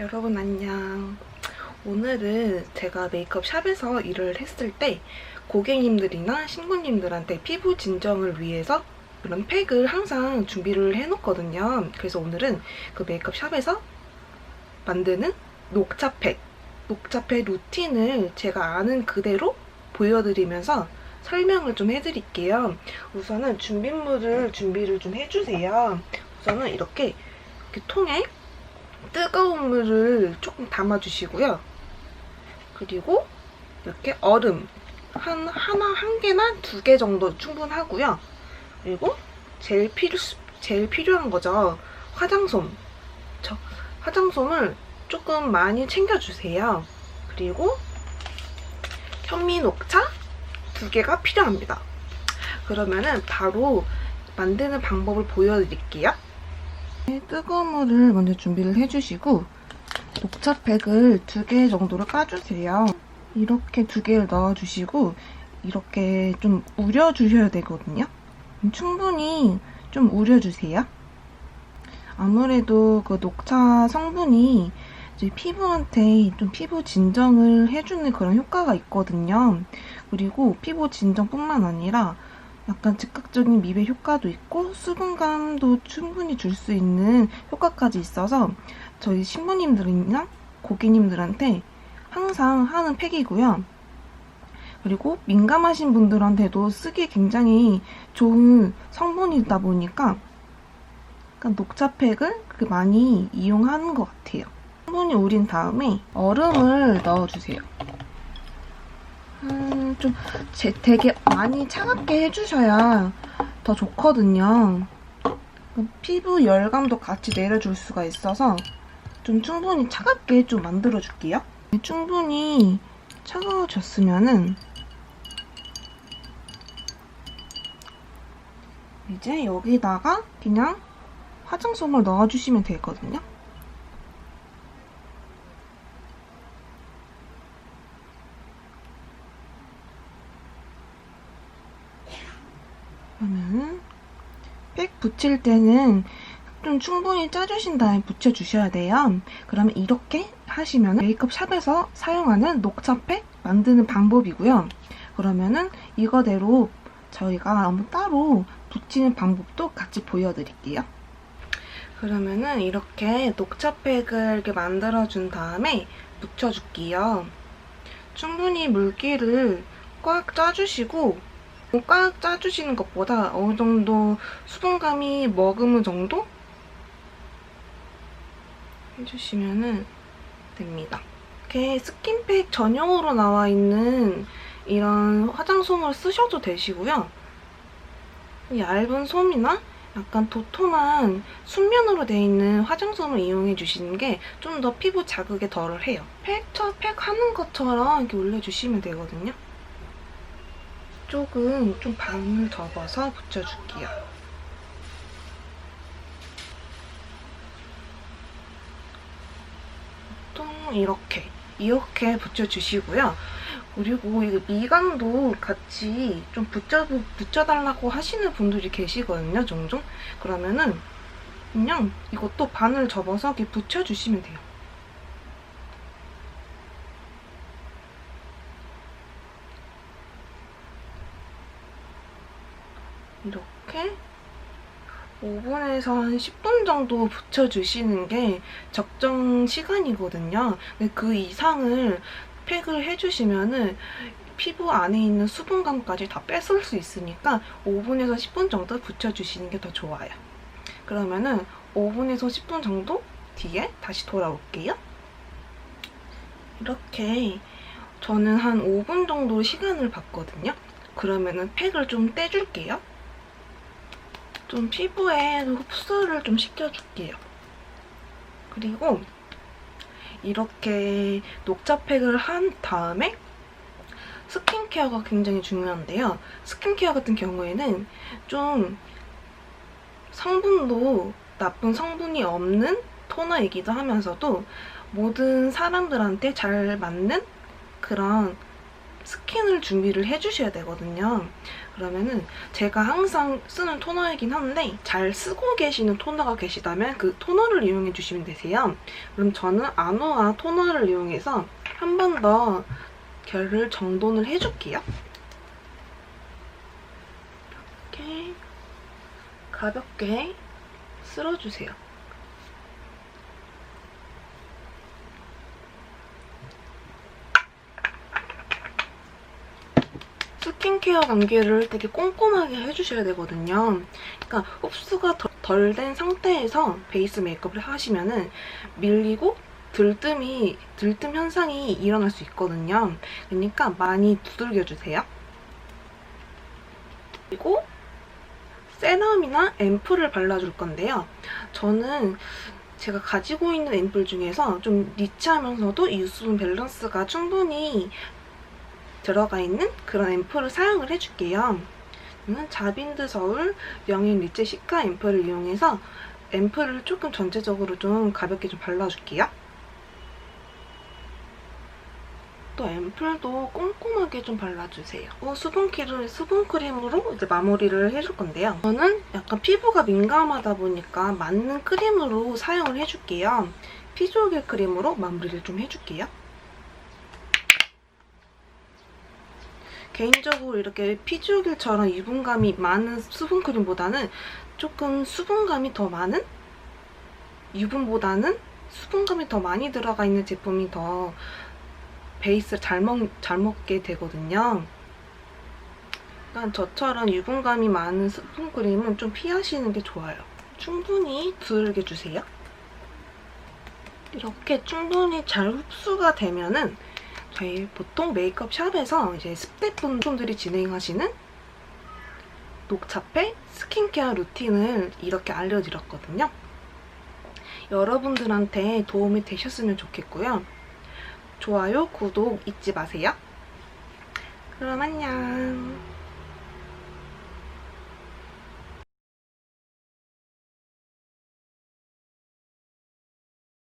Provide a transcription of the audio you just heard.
여러분 안녕. 오늘은 제가 메이크업 샵에서 일을 했을 때 고객님들이나 신부님들한테 피부 진정을 위해서 그런 팩을 항상 준비를 해놓거든요. 그래서 오늘은 그 메이크업 샵에서 만드는 녹차팩, 녹차팩 루틴을 제가 아는 그대로 보여드리면서 설명을 좀 해드릴게요. 우선은 준비물을 준비를 좀 해주세요. 우선은 이렇게, 이렇게 통에 뜨거운 물을 조금 담아주시고요. 그리고 이렇게 얼음 한 하나 한 개나 두 개 정도 충분하고요. 그리고 제일 필요 제일 필요한 거죠. 화장솜. 저 화장솜을 조금 많이 챙겨주세요. 그리고 현미 녹차 두 개가 필요합니다. 그러면은 바로 만드는 방법을 보여드릴게요. 뜨거운 물을 먼저 준비를 해주시고 녹차팩을 두 개 정도를 까주세요. 이렇게 두 개를 넣어주시고 이렇게 좀 우려주셔야 되거든요. 충분히 좀 우려주세요. 아무래도 그 녹차 성분이 피부한테 좀 피부 진정을 해주는 그런 효과가 있거든요. 그리고 피부 진정뿐만 아니라 약간 즉각적인 미백 효과도 있고 수분감도 충분히 줄 수 있는 효과까지 있어서 저희 신부님들이나 고객님들한테 항상 하는 팩이고요. 그리고 민감하신 분들한테도 쓰기 굉장히 좋은 성분이다 보니까 약간 녹차 팩을 그렇게 많이 이용하는 것 같아요. 성분이 우린 다음에 얼음을 넣어주세요. 음, 좀 제, 되게 많이 차갑게 해주셔야 더 좋거든요. 피부 열감도 같이 내려줄 수가 있어서 좀 충분히 차갑게 좀 만들어줄게요. 충분히 차가워졌으면은 이제 여기다가 그냥 화장솜을 넣어주시면 되거든요. 그러면 팩 붙일 때는 좀 충분히 짜주신 다음에 붙여주셔야 돼요. 그러면 이렇게 하시면 메이크업 샵에서 사용하는 녹차팩 만드는 방법이고요. 그러면은 이거대로 저희가 따로 붙이는 방법도 같이 보여드릴게요. 그러면은 이렇게 녹차팩을 이렇게 만들어준 다음에 붙여줄게요. 충분히 물기를 꽉 짜주시고 꽉 짜주시는 것보다 어느 정도 수분감이 머금은 정도 해주시면 됩니다. 이렇게 스킨팩 전용으로 나와 있는 이런 화장솜을 쓰셔도 되시고요. 얇은 솜이나 약간 도톰한 순면으로 되어 있는 화장솜을 이용해 주시는 게 좀 더 피부 자극에 덜을 해요. 팩처 팩 하는 것처럼 이렇게 올려주시면 되거든요. 쪽은 좀 반을 접어서 붙여줄게요. 보통 이렇게 이렇게 붙여주시고요. 그리고 이 미간도 같이 좀 붙여, 붙여달라고 하시는 분들이 계시거든요, 종종. 그러면은 그냥 이것도 반을 접어서 이렇게 붙여주시면 돼요. 이렇게 5분에서 한 10분 정도 붙여주시는 게 적정 시간이거든요. 근데 그 이상을 팩을 해주시면은 피부 안에 있는 수분감까지 다 뺏을 수 있으니까 5분에서 10분 정도 붙여주시는 게 더 좋아요. 그러면은 5분에서 10분 정도 뒤에 다시 돌아올게요. 이렇게 저는 한 5분 정도 시간을 봤거든요. 그러면은 팩을 좀 떼줄게요. 좀 피부에 흡수를 좀 시켜줄게요. 그리고 이렇게 녹차팩을 한 다음에 스킨케어가 굉장히 중요한데요. 스킨케어 같은 경우에는 좀 성분도 나쁜 성분이 없는 토너이기도 하면서도 모든 사람들한테 잘 맞는 그런 스킨을 준비를 해주셔야 되거든요. 그러면은 제가 항상 쓰는 토너이긴 한데 잘 쓰고 계시는 토너가 계시다면 그 토너를 이용해 주시면 되세요. 그럼 저는 아노아 토너를 이용해서 한 번 더 결을 정돈을 해줄게요. 이렇게 가볍게 쓸어주세요. 스킨케어 관계를 되게 꼼꼼하게 해주셔야 되거든요. 그러니까 흡수가 덜 된 상태에서 베이스 메이크업을 하시면 은 밀리고 들뜸이 들뜸 현상이 일어날 수 있거든요. 그러니까 많이 두들겨주세요. 그리고 세럼이나 앰플을 발라줄 건데요. 저는 제가 가지고 있는 앰플 중에서 좀 니치하면서도 유수분 밸런스가 충분히 들어가 있는 그런 앰플을 사용을 해줄게요. 저는 자빈드 서울 명인 리체 시카 앰플을 이용해서 앰플을 조금 전체적으로 좀 가볍게 좀 발라줄게요. 또 앰플도 꼼꼼하게 좀 발라주세요. 어, 수분크림, 수분크림으로 이제 마무리를 해줄 건데요. 저는 약간 피부가 민감하다 보니까 맞는 크림으로 사용을 해줄게요. 피조개 크림으로 마무리를 좀 해줄게요. 개인적으로 이렇게 피지오겔처럼 유분감이 많은 수분크림보다는 조금 수분감이 더 많은? 유분보다는 수분감이 더 많이 들어가 있는 제품이 더 베이스를 잘, 먹, 잘 먹게 되거든요. 그러니까 저처럼 유분감이 많은 수분크림은 좀 피하시는 게 좋아요. 충분히 두들겨 주세요. 이렇게 충분히 잘 흡수가 되면은 저희 보통 메이크업 샵에서 이제 스태프 분들이 진행하시는 녹차팩 스킨케어 루틴을 이렇게 알려드렸거든요. 여러분들한테 도움이 되셨으면 좋겠고요. 좋아요, 구독 잊지 마세요. 그럼 안녕.